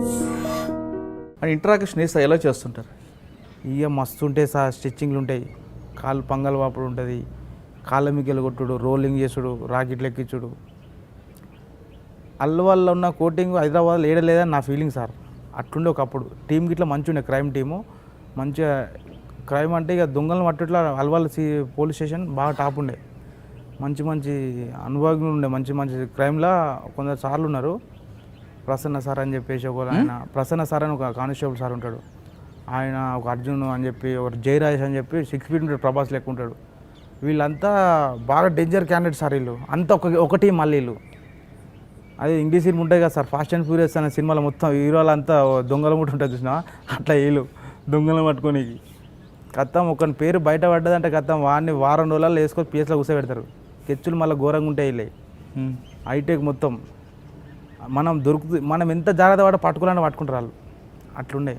And interaction వేస్తా ఎలా చేస్తుంటారు? ఇక మస్తు ఉంటాయి సార్ స్టిచ్చింగ్లు ఉంటాయి. కాళ్ళు పంగల్ వాపుడు ఉంటుంది. కాళ్ళ మిగ్గలు కొట్టుడు రోలింగ్ చేసుడు రాకెట్లు ఎక్కించుడు. అల్ల ఉన్న కోటింగ్ హైదరాబాద్లో ఏడలేదని నా ఫీలింగ్ సార్. అట్లుండే ఒకప్పుడు. టీం గిట్లా మంచిగా ఉండే క్రైమ్ టీము మంచిగా క్రైమ్ అంటే ఇక దొంగలను పట్టుట్లా అల్వాల్ సి పోలీస్ స్టేషన్ బాగా టాప్ ఉండే. మంచి మంచి అనుభవజ్ఞులు ఉండే మంచి మంచి క్రైమ్లా కొందరు సార్లు ఉన్నారు. ప్రసన్న సార్ అని చెప్పేసి ఒక ఆయన. ప్రసన్న సార్ అని ఒక కానిస్టేబుల్ సార్ ఉంటాడు. ఆయన ఒక అర్జున్ అని చెప్పి ఒక జయరాజేష్ అని చెప్పి సిక్స్ ఫీట్ ఉంటాడు ప్రభాస్ లెక్క ఉంటాడు. వీళ్ళంతా బాగా డేంజర్ క్యాండిడేట్ సార్ వీళ్ళు. అంతా ఒక ఒక టీం మళ్ళీ వీళ్ళు. అదే ఇంగ్లీష్ సినిమా ఉంటాయి కదా సార్ ఫాస్ట్ అండ్ ఫ్యూరియస్ అనే సినిమాలో మొత్తం హీరోలు అంతా దొంగల ముట్టు ఉంటుంది చూసినా అట్లా వీళ్ళు దొంగలు పట్టుకొని కత్తం ఒకని పేరు బయట పడ్డదంటే కత్తం వాడిని వారం రోజులలో వేసుకొని పిఎస్లో కూర్చోబెడతారు. కెచ్చులు మళ్ళీ ఘోరంగా ఉంటాయి వీళ్ళే. హైటెక్ మొత్తం. మనం దొరుకుతు మనం ఎంత జాగ్రత్త పడ పట్టుకోవాలని పట్టుకుంటారు వాళ్ళు. అట్లుండే.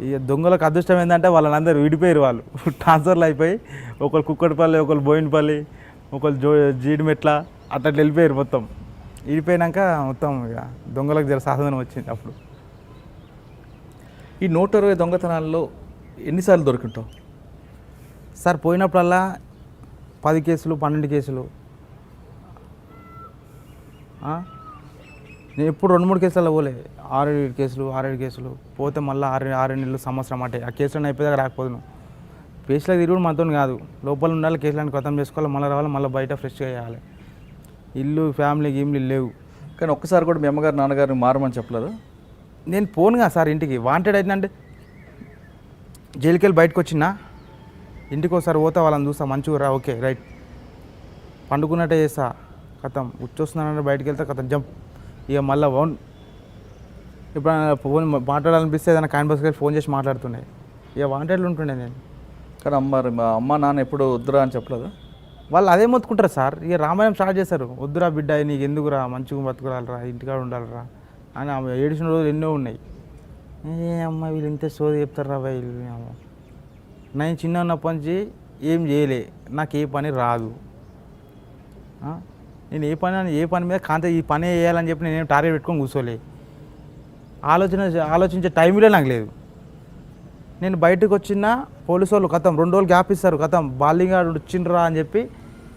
ఇక దొంగలకు అదృష్టం ఏంటంటే వాళ్ళని అందరూ విడిపోయారు వాళ్ళు. ట్రాన్స్ఫర్లు అయిపోయి ఒకళ్ళు కుక్కటిపల్లి ఒకళ్ళు బోయినపల్లి ఒకళ్ళు జో జీడిమెట్ల అట్లా అట్లా వెళ్ళిపోయారు మొత్తం. విడిపోయినాక మొత్తం ఇక దొంగలకు జర సాధనం వచ్చింది అప్పుడు. ఈ నూట ఇరవై దొంగతనాల్లో ఎన్నిసార్లు దొరికింటావు? సార్ పోయినప్పుడల్లా పది కేసులు పన్నెండు కేసులు. నేను ఎప్పుడు రెండు మూడు కేసులలో పోలే. ఆరు ఏడు కేసులు ఆరు ఏడు కేసులు. పోతే మళ్ళీ ఆరు ఆరు నెలలు సంవత్సరం అంటే. ఆ కేసులను అయిపోయాక రాకపోదును కేసులకు తిరుగుడు మనతో కాదు. లోపల ఉండాలి కేసులను ఖతం చేసుకోవాలి మళ్ళీ రావాలి మళ్ళీ బయట ఫ్రెష్గా చేయాలి. ఇల్లు ఫ్యామిలీ గీమ్లు లేవు. కానీ ఒక్కసారి కూడా మీ అమ్మగారు నాన్నగారిని మారమని చెప్పలేదు? నేను పోనుగా సార్ ఇంటికి. వాంటెడ్ అయిందంటే జైలుకి వెళ్ళి బయటకు వచ్చినా ఇంటికి ఒకసారి పోతా వాళ్ళని చూస్తా మంచిగా రా ఓకే రైట్. పండుకున్నట్టే చేస్తా. కథం ఉచ్చొస్తున్నానంటే బయటికి వెళ్తే కథం జంప్. ఇక మళ్ళీ వన్ ఇప్పుడు ఫోన్ మాట్లాడాలనిపిస్తే ఏదైనా కాయిన్ బస్కి ఫోన్ చేసి మాట్లాడుతుండే. ఇక వాంటెడ్లు ఉంటుండే నేను. కానీ అమ్మ మా అమ్మ నాన్న ఎప్పుడు వద్దురా అని చెప్పలేదు? వాళ్ళు అదే మొత్తుకుంటారు సార్. ఇక రామాయణం స్టార్ట్ చేస్తారు వద్దురా బిడ్డ నీకు ఎందుకురా? మంచిగా బతుకురాలరా ఇంటికాడ ఉండాలిరా అని ఆమె ఏడిచిన రోజులు ఎన్నో ఉన్నాయి. ఏ అమ్మ వీళ్ళు ఇంత సోది చెప్తారా వీళ్ళు. నేను చిన్న ఉన్నప్పటి నుంచి ఏం చేయలే. నాకు ఏ పని రాదు? నేను ఏ పని ఏ పని మీద కాంత ఈ పని చేయాలని చెప్పి నేను టార్గెట్ పెట్టుకొని కూర్చోలే. ఆలోచన ఆలోచించే టైంలో నాకు లేదు. నేను బయటకు వచ్చిన పోలీసు వాళ్ళు కథం రెండు రోజులు గ్యాప్ ఇస్తారు కథం బాలింగ్ ఆడు వచ్చిండ్రా అని చెప్పి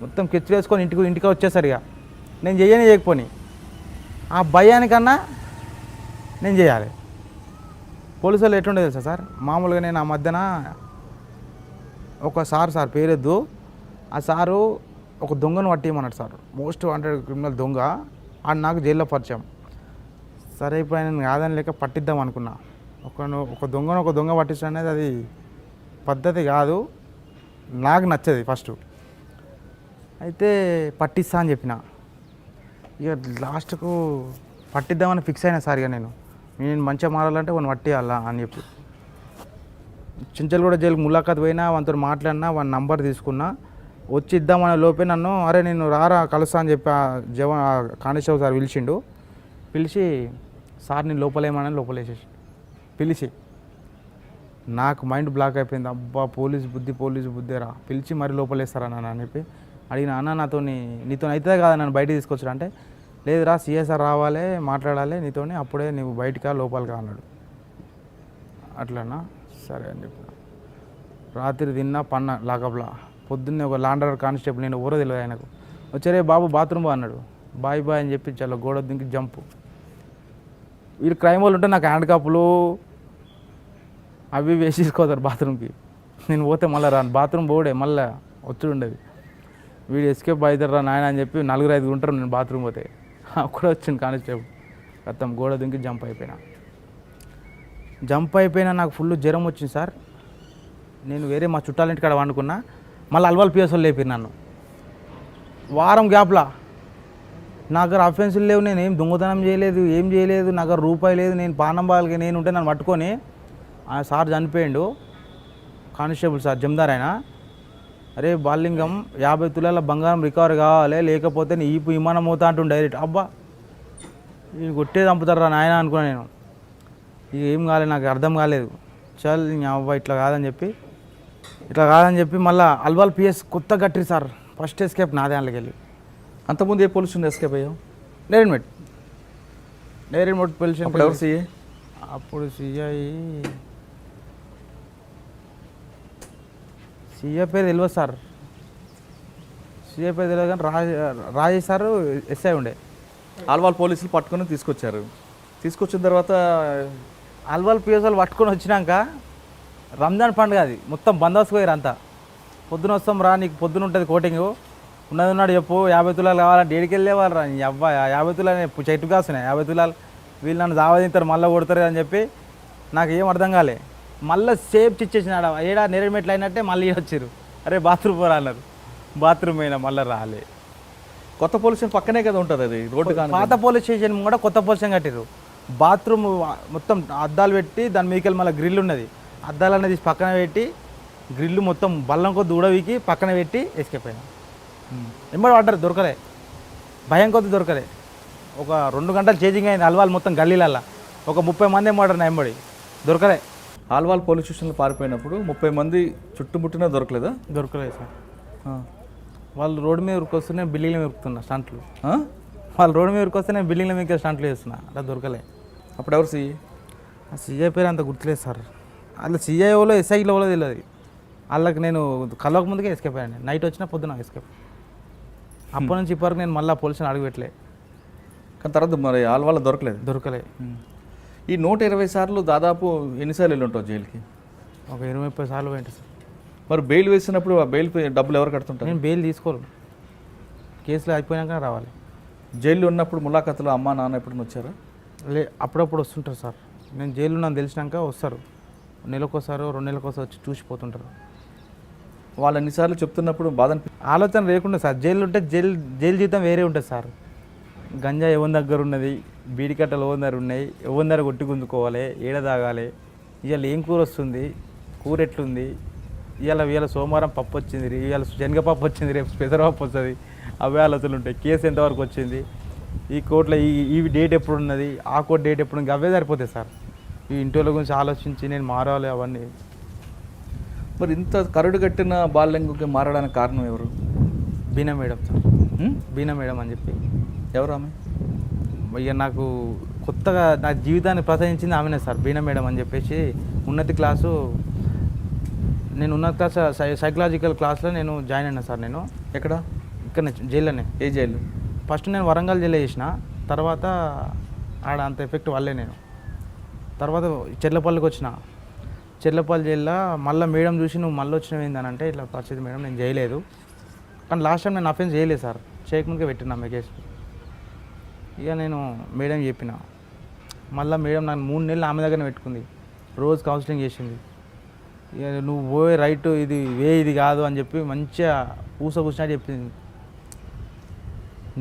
మొత్తం కెచ్చి వేసుకొని ఇంటికి ఇంటికి వచ్చేసరిగా ఇక. నేను చేయని చేయకపోని. ఆ భయానికన్నా నేను చేయాలి. పోలీసు వాళ్ళు ఎట్లుండే తెలుసా సార్? మామూలుగా నేను ఆ మధ్యన ఒక సార్ సార్ పేరెద్దు. ఆ సారు ఒక దొంగను పట్టేయమన్నాడు సార్. మోస్ట్ వాంటెడ్ క్రిమినల్ దొంగ. అని నాకు జైల్లో పరిచయం. సరే ఇప్పుడు ఆయన కాదని లేక పట్టిద్దాం అనుకున్నా. ఒక ఒక దొంగను ఒక దొంగ పట్టించడం అనేది అది పద్ధతి కాదు. నాకు నచ్చది ఫస్ట్ అయితే పట్టిస్తా అని చెప్పిన. ఇక లాస్ట్కు పట్టిద్దామని ఫిక్స్ అయినా సార్ ఇక నేను. నేను మంచిగా మారాలంటే వాడిని పట్టేయాలా అని చెప్పి. చించలగూడ జైలుకి ములాఖాత్ పోయినా వానితో మాట్లాడినా వాని నంబర్ తీసుకున్నా. వచ్చి ఇద్దామనే లోపే నన్ను అరే నేను రారా కలుస్తా అని చెప్పి జవ జవాన్ కానిస్టేబుల్ సార్ పిలిచిండు. పిలిచి సార్ నేను లోపలేమని లోపలేసేసి పిలిచి. నాకు మైండ్ బ్లాక్ అయిపోయింది. అబ్బా పోలీస్ బుద్ధి పోలీస్ బుద్ధిరా పిలిచి మరి లోపలేస్తారా నాన్న అని చెప్పి అడిగిన అన్న నాతో నీతో అయితే కదా నన్ను బయట తీసుకొచ్చాడు అంటే లేదురా సిఎస్ఆర్ రావాలి మాట్లాడాలి నీతోని అప్పుడే నువ్వు బయటకా లోపలికా అన్నాడు. అట్లనా? సరే అని చెప్పి రాత్రి తిన్నా పన్న లాకప్లా. పొద్దున్నే ఒక లాండర్ కానిస్టేబుల్ నేను ఊర తెలియదు ఆయనకు. వచ్చారే బాబు బాత్రూమ్ బా అన్నాడు. బాయ్ బాయ్ అని చెప్పి చాలా గోడ దింకి జంప్ వీళ్ళు క్రైమ్ వాళ్ళు ఉంటే నాకు హ్యాండ్ కాపులు అవి వేసి బాత్రూమ్కి నేను పోతే మళ్ళీ రాను. బాత్రూమ్ పోడే మళ్ళీ వచ్చి ఉండేది. వీడు ఎస్కేప్ అవుతారా నాయన అని చెప్పి నలుగురు ఐదుగురు ఉంటారు నేను బాత్రూమ్ పోతే. అక్కడ వచ్చింది కానిస్టేబుల్ మొత్తం గోడ దింకి జంప్ అయిపోయినా. జంప్ అయిపోయినా నాకు ఫుల్ జ్వరం వచ్చింది సార్. నేను వేరే మా చుట్టాల ఇంటికాడ వండుకున్నా. మళ్ళీ అల్వాల్ పిఎస్ఓ లేపారు నన్ను. వారం గ్యాప్లా. నా దగ్గర అఫెన్సులు లేవు నేను ఏం దొంగతనం చేయలేదు ఏం చేయలేదు నా దగ్గర రూపాయి లేదు నేను పానం బాలకి నేను ఉంటే నన్ను పట్టుకొని ఆ సార్ చనిపోయిండు. కానిస్టేబుల్ సార్ జమ్దార్ ఆయన. అరే బాలింగం యాభై తులాల బంగారం రికవర్ కావాలి లేకపోతే నీ ఈపు విమానం అవుతా అంటుండు డైరెక్ట్. అబ్బా! ఈ కొట్టే చంపుతారా నాయన అనుకున్నాను నేను. ఇక ఏం కాలేదు నాకు అర్థం కాలేదు. చల్ నీ అవ్వ ఇట్లా కాదని చెప్పి ఇట్లా కాదని చెప్పి మళ్ళీ అల్వాల్ పిఎస్ కొత్త కట్టిరు సార్ ఫస్ట్ ఎస్కేప్ నాదే దాంట్లోకి వెళ్ళి. అంతకుముందు ఏ పోలీసు ఎస్కేప్ అయ్యావు direct met. Direct met pollution అప్పుడు ఎవరు సీఏ అప్పుడు సిఐ సిఐ పేరు తెలియదు సార్. సిఐ పేరు తెలియదు కానీ రాజ రాజేష్ సార్ ఎస్ఐ ఉండే. ఆల్వాల్ పోలీసులు పట్టుకొని తీసుకొచ్చారు. తీసుకొచ్చిన తర్వాత అల్వాల్ పిఎస్ఎల్ పట్టుకొని వచ్చినాక రంజాన్ పండుగ అది. మొత్తం బందోబస్తు పోయారు అంతా. పొద్దున వస్తాం రా నీకు పొద్దున ఉంటుంది కోటింగ్. ఉన్నది ఉన్నాడు చెప్పు యాభై తులాలు కావాలంటే ఏడికి వెళ్ళేవాళ్ళు రా అబ్బాయి యాభై తులాలు చెట్టు కాస్తున్నాయి. యాభై తులాలు వీళ్ళు నన్ను దావదింతారు మళ్ళీ కొడతారు అని చెప్పి నాకు ఏం అర్థం కాలే. మళ్ళీ సేఫ్ ఇచ్చేసినాడు ఏడా నెరమెట్లు అయినట్టే మళ్ళీ వచ్చారు. అరే బాత్రూమ్ పోరా అన్నారు. బాత్రూమ్ అయినా మళ్ళీ రాలే. కొత్త పోలీస్ స్టేషన్ పక్కనే కదా ఉంటుంది అది రోడ్డు కానీ పాత పోలీస్ స్టేషన్ కూడా కొత్త పోలీస్ స్టేషన్ కట్టారు బాత్రూమ్ మొత్తం అద్దాలు పెట్టి దాని మీకెళ్ళి మళ్ళీ గ్రిల్ ఉన్నది. అద్దాలు అనేది పక్కన పెట్టి గ్రిల్ మొత్తం బల్లం కొద్ది ఉడవికి పక్కన పెట్టి ఎస్కేప్ అయినా. ఎంబడి పడ్డారు దొరకలే. భయం కొద్ది దొరకలే. ఒక రెండు గంటలు చేంజింగ్ అయింది అల్వాల్ మొత్తం గల్లీలల్లా. ఒక ముప్పై మంది ఏమడారు నా ఎంబడి. దొరకలే. ఆల్వాల్ పోలీస్ స్టేషన్లో పారిపోయినప్పుడు ముప్పై మంది చుట్టుముట్టినా దొరకలేదా? దొరకలేదు సార్. వాళ్ళు రోడ్డు మీద ఉరికొస్తూనే బిల్డింగ్ల మీద ఉరుకుతున్నా స్టంట్లు? వాళ్ళు రోడ్డు మీద ఉరికొస్తేనే బిల్డింగ్ల మీద స్టంట్లు చేస్తున్నా. అలా దొరకలే. అప్పుడు ఎవరు సి ఆ సీఐ పేరు అంత గుర్తులేదు సార్. అలా సీఐఓలో ఎస్ఐలో తెలియదు వాళ్ళకి నేను కలవక ముందుకే ఎస్కేప్ అయ్యాను. నైట్ వచ్చిన పొద్దున ఎస్కేప్ అప్పటి నుంచి ఇప్పటివరకు నేను మళ్ళీ పోలీసుని అడుగుపెట్టలే. కానీ తర్వాత మరి ఆల్వాల్ దొరకలేదు. దొరకలే. ఈ నూట ఇరవై సార్లు దాదాపు ఎన్నిసార్లు వెళ్ళి ఉంటావు జైలుకి? ఒక ఇరవై ముప్పై సార్లు పోయింది సార్. మరి బెయిల్ వేసినప్పుడు ఆ బెయిల్ డబ్బులు ఎవరు కడుతుంటారు? నేను బెయిల్ తీసుకోను. కేసులు అయిపోయాక రావాలి. జైల్లో ఉన్నప్పుడు ములాఖాతులో అమ్మా నాన్న ఎప్పుడు వచ్చారా? లే అప్పుడప్పుడు వస్తుంటారు సార్. నేను జైలు నన్ను తెలిసినాక వస్తారు. నెలకోసారి రెండు నెలకోసారి వచ్చి చూసిపోతుంటారు. వాళ్ళు ఎన్నిసార్లు చెప్తున్నప్పుడు బాధ ఆలోచన లేకుండా సార్ జైలు ఉంటే జైలు జైలు జీతం వేరే ఉంటుంది సార్. గంజా ఎవరి దగ్గర ఉన్నది? బీడి కట్టలు ఎవరి దగ్గర ఉన్నాయి? ఎవరి దగ్గర కొట్టి గుంజుకోవాలి? ఏడ తాగాలి? ఇవాళ ఏం కూర వస్తుంది? కూర ఎట్లుంది? ఇవాళ ఇవాళ సోమవారం పప్పు వచ్చింది రే, ఇవాళ శనగపప్పు వచ్చింది రేపు పెసరపప్పు వస్తుంది. అవే ఆలోచనలు ఉంటాయి. కేసు ఎంతవరకు వచ్చింది? ఈ కోర్టులో ఈ ఈ డేట్ ఎప్పుడు ఉన్నది ఆ కోర్టు డేట్ ఎప్పుడు ఉంది? అవే సరిపోతాయి సార్. ఈ ఇంటి వాళ్ళ గురించి ఆలోచించి నేను మారాలి అవన్నీ. మరి ఇంత కరుడు కట్టిన బాల్యంగుకి మారడానికి కారణం ఎవరు? Beena madam sir? Beena madam అని చెప్పి. ఎవరు ఆమె? ఇక నాకు కొత్తగా నా జీవితాన్ని ప్రసరించింది ఆమెనే సార్ బీనా మేడం అని చెప్పేసి. ఉన్నతి క్లాసు నేను ఉన్నత క్లాస్ సై- సైకలాజికల్ క్లాస్లో నేను జాయిన్ అయినా సార్ నేను. ఎక్కడ? ఇక్కడ జైల్లోనే. ఏ జైలు? ఫస్ట్ నేను వరంగల్ జైల్లో చేసిన తర్వాత ఆడ అంత ఎఫెక్ట్ వల్లే నేను. తర్వాత చెర్లపల్లికి వచ్చిన. చెర్లపల్లి జైల్లో మళ్ళీ మేడం చూసి నువ్వు మళ్ళీ వచ్చినవి ఏంటంటే ఇట్లా పరిస్థితి మేడం నేను చేయలేదు. కానీ లాస్ట్ టైం నేను అఫెన్స్ చేయలేదు సార్. చేయకముందుకే పెట్టినా మీ కేసు ఇక నేను మేడం చెప్పిన. మళ్ళీ మేడం నాకు మూడు నెలలు ఆమె దగ్గరనే పెట్టుకుంది. రోజు కౌన్సిలింగ్ చేసింది. ఇక నువ్వు పోయే రైట్ ఇది వే ఇది కాదు అని చెప్పి మంచిగా పూస కూర్చున్నట్టు చెప్పింది.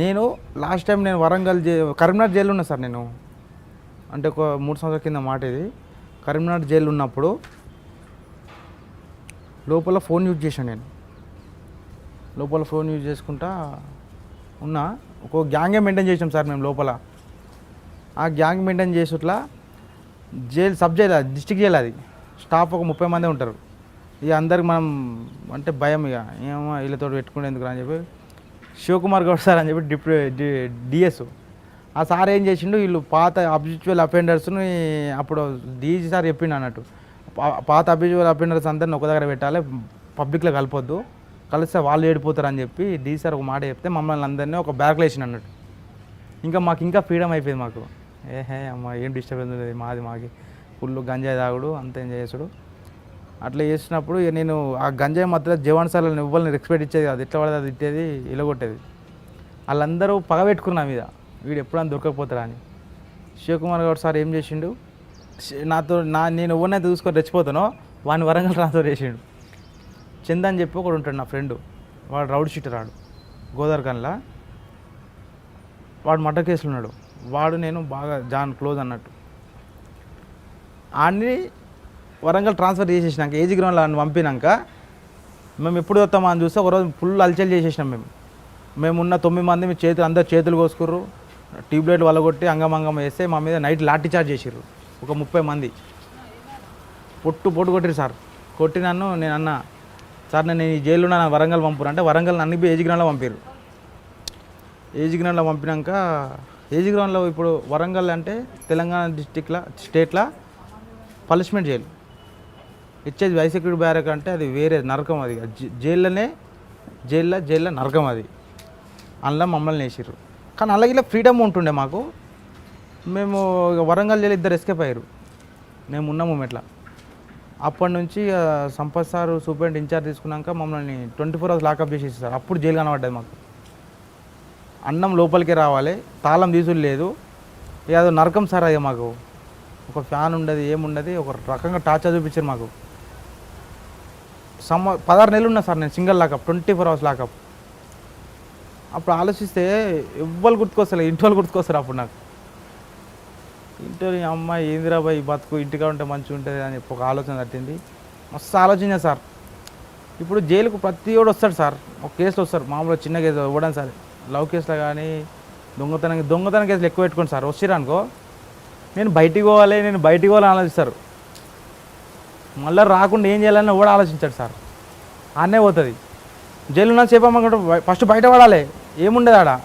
నేను లాస్ట్ టైం నేను వరంగల్ జై కరీంనగర్ జైలు ఉన్నా సార్ నేను. అంటే ఒక మూడు సంవత్సరాల కింద మాట ఇది. కరీంనగర్ జైలు ఉన్నప్పుడు లోపల ఫోన్ యూజ్ చేశాను నేను. లోపల ఫోన్ యూజ్ చేసుకుంటా ఉన్నా. ఒక గ్యాంగే మెయింటైన్ చేసాం సార్ మేము లోపల. ఆ గ్యాంగ్ మెయింటైన్ చేసేట్లా జైలు సబ్ జైలు అది డిస్టిక్ జైలు అది. స్టాఫ్ ఒక ముప్పై మంది ఉంటారు. ఇక అందరికి మనం అంటే భయం ఇక. ఏమో వీళ్ళతో పెట్టుకునేందుకు అని చెప్పి. శివకుమార్ గౌడ్ సార్ అని చెప్పి డిప్యూ డిఎస్. ఆ సార్ ఏం చేసిండు వీళ్ళు పాత అబ్జుచువల్ అఫెండర్స్ని అప్పుడు డీజీ సార్ చెప్పిండు అన్నట్టు. పాత అబ్జుచువల్ అఫెండర్స్ అందరిని ఒక దగ్గర పెట్టాలి పబ్లిక్లో కలపొద్దు. కలిస్తే వాళ్ళు ఏడిపోతారు అని చెప్పి డీ సార్ ఒక మాట చెప్తే మమ్మల్ని అందరినీ ఒక బ్యాగ్లో వేసిన అన్నట్టు. ఇంకా మాకు ఇంకా ఫ్రీడమ్ అయిపోయింది మాకు. ఏహే అమ్మ ఏం డిస్టర్బెన్స్ లేదు మాది మాకి. ఫుల్ గంజాయి తాగుడు అంత ఎంజాయ్ చేసుడు. అట్లా చేసినప్పుడు నేను ఆ గంజాయి మధ్యలో జవాన్ సార్లు ఇవ్వాలని రెస్పెక్ట్ ఇచ్చేది అది ఎట్లా పడితే అది ఇచ్చేది ఇలగొట్టేది వాళ్ళందరూ పగబెట్టుకున్నా మీద. వీడు ఎప్పుడైనా దొరకకపోతారా అని. శివకుమార్ గౌడ్ సార్ ఏం చేసిండు? నాతో నా నేను ఎవరినైతే చూసుకొని రెచ్చిపోతానో వాడిని వరంగల్ ట్రాన్స్ఫర్ చేసిండు. చంద్ అని చెప్పి ఒకడు ఉంటాడు నా ఫ్రెండ్. వాడు రౌడ్ షీటర్ రాడు గోదావరికన్లా వాడు మటర్ కేసులు ఉన్నాడు. వాడు నేను బాగా జాన్ క్లోజ్ అన్నట్టు. ఆడిని వరంగల్ ట్రాన్స్ఫర్ చేసేసినాక ఏజీ గ్రౌండ్లో ఆయన పంపినాక మేము ఎప్పుడు వస్తామా అని చూస్తే ఒకరోజు ఫుల్ అల్చల్ చేసేసినాం మేము. మేమున్న తొమ్మిది మంది మీ చేతులు అందరు చేతులు కోసుకుర్రు. ట్యూబ్లైట్ వలగొట్టి అంగమంగం వేస్తే మా మీద నైట్ లాఠీ చార్జ్ చేసిర్రు. ఒక ముప్పై మంది. పొట్టు పొట్టు కొట్టిరు సార్. కొట్టి నన్ను నేను అన్న సార్ నేను ఈ జైల్లో నా వరంగల్ పంపురు అంటే వరంగల్ నన్ను ఏజ్ గ్రౌండ్లో పంపారు ఏజ్ గ్రౌండ్లో పంపినాక ఏజ్ గ్రౌండ్లో ఇప్పుడు వరంగల్ అంటే తెలంగాణ డిస్టిక్లో స్టేట్లో పనిష్మెంట్ జైలు. ఇచ్చేది హై బ్యారక్ అంటే అది వేరే నరకం అది. జైల్లోనే జైల్లో జైల్లో నరకం అది. అందులో మమ్మల్ని వేసిర్రు. కానీ అలాగే ఇలా ఫ్రీడమ్ ఉంటుండే మాకు. మేము ఇక వరంగల్ జైలు ఇద్దరు ఎస్కేప్ అయ్యారు. మేము ఉన్నాము ఇట్లా అప్పటి నుంచి సంపత్ సార్ సూపరింట్ ఇన్ఛార్జ్ తీసుకున్నాక మమ్మల్ని ట్వంటీ ఫోర్ అవర్స్ లాకప్ చేసేసి సార్. అప్పుడు జైలు కనబడ్డది మాకు. అన్నం లోపలికి రావాలి. తాళం తీసులు లేదు. ఇక అది నరకం సార్ అది మాకు. ఒక ఫ్యాన్ ఉండదు ఏముండదు ఒక రకంగా టార్చర్ చూపించారు మాకు. సమ్మ పదహారు నెలలు ఉన్నా సార్ నేను single lockup twenty four hours lockup అప్పుడు ఆలోచిస్తే ఎవ్వరు గుర్తుకొస్తారు ఇంటి వాళ్ళు గుర్తుకొస్తారు అప్పుడు నాకు. ఇంట్లో అమ్మాయి ఏందిరా బాయ్ బతుకు ఇంటిగా ఉంటే మంచిగా ఉంటుంది అని చెప్పి ఒక ఆలోచన తట్టింది. మస్తు ఆలోచన సార్. ఇప్పుడు జైలుకు ప్రతి ఒడు వస్తాడు సార్. ఒక కేసులో వస్తారు. మామూలుగా చిన్న కేసు ఇవ్వడం సార్. లవ్ కేసులో కానీ దొంగతనం దొంగతనం కేసులు ఎక్కువ పెట్టుకోండి సార్. వచ్చిర్రు అనుకో. నేను బయటికి పోవాలి నేను బయటికి పోవాలని ఆలోచిస్తారు. మళ్ళీ రాకుండా ఏం చేయాలని కూడా ఆలోచించాడు సార్. ఆనే పోతుంది. జైలు ఉన్న చెప్పమంటే ఫస్ట్ బయట పడాలి. ఏముండదు ఆడ.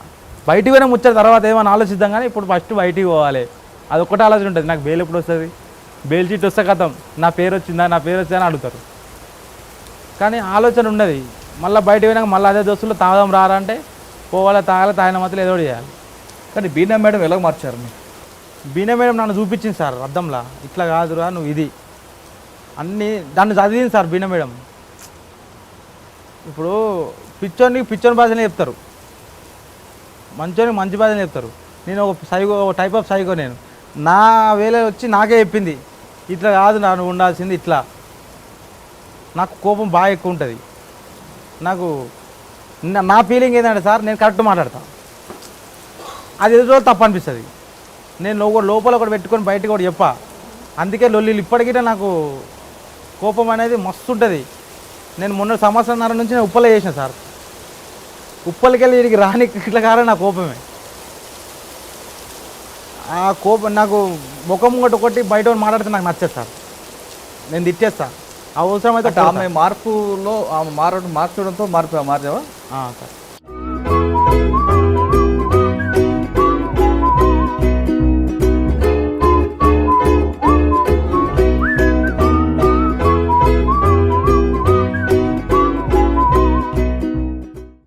బయటికి పోయినా ముచ్చారు తర్వాత ఏమైనా ఆలోచిద్దాం కానీ ఇప్పుడు ఫస్ట్ బయటికి పోవాలి. అది ఒక్కటే ఆలోచన ఉంటుంది. నాకు బెయిల్ ఎప్పుడు వస్తుంది? బెయిల్ చీట్ వస్తే కథం. నా పేరు వచ్చిందా? నా పేరు వచ్చిందా అని అడుగుతారు. కానీ ఆలోచన ఉన్నది. మళ్ళీ బయటికి పోయినాక మళ్ళీ అదే దోస్తులు తాగదాం రారా అంటే పోవాలి తాగాలి తాగిన మాత్రం ఏదో చేయాలి. కానీ బీనా మేడం ఎలా మార్చారు మీరు బీనా మేడం నన్ను చూపించింది సార్ అద్దంలా. ఇట్లా కాదురా నువ్వు ఇది. అన్నీ దాన్ని చదివింది సార్ బీనా మేడం. ఇప్పుడు పిచ్చోనికి పిచ్చోని భాషనే చెప్తారు. మంచోని మంచి భాషనే చెప్తారు? నేను ఒక సైకో ఒక టైప్ ఆఫ్ సైకో నేను. నా వేళ వచ్చి నాకే చెప్పింది. ఇట్లా కాదు నన్ను ఉండాల్సింది ఇట్లా. నాకు కోపం బాగా ఎక్కువ ఉంటుంది. నాకు నా- నా ఫీలింగ్ ఏంటంటే సార్ నేను కరెక్ట్ మాట్లాడతాను అది ఎదుటి రోజు తప్పు అనిపిస్తుంది. నేను లోపల లోపల ఒకటి పెట్టుకొని బయటకు కూడా చెప్పా. అందుకే లొల్లిలు ఇప్పటికీ నాకు కోపం అనేది మస్తు ఉంటుంది. నేను మొన్న సంవత్సరంన్నర నుంచి నేను ఉప్పలే చేసిన సార్. ఉప్పలకి వెళ్ళి వీడికి రాని ఇట్లా కారణం నా కోపమే. ఆ కోపం నాకు ముఖం ఒకటి బయట ఒకటి మాట్లాడితే నాకు నచ్చదు సార్. నేను తిట్టేస్తా. అవసరం అయితే అంటే ఆమె మార్పులో ఆమె మారడం మార్చడంతో మార్పు మార్చావా సార్.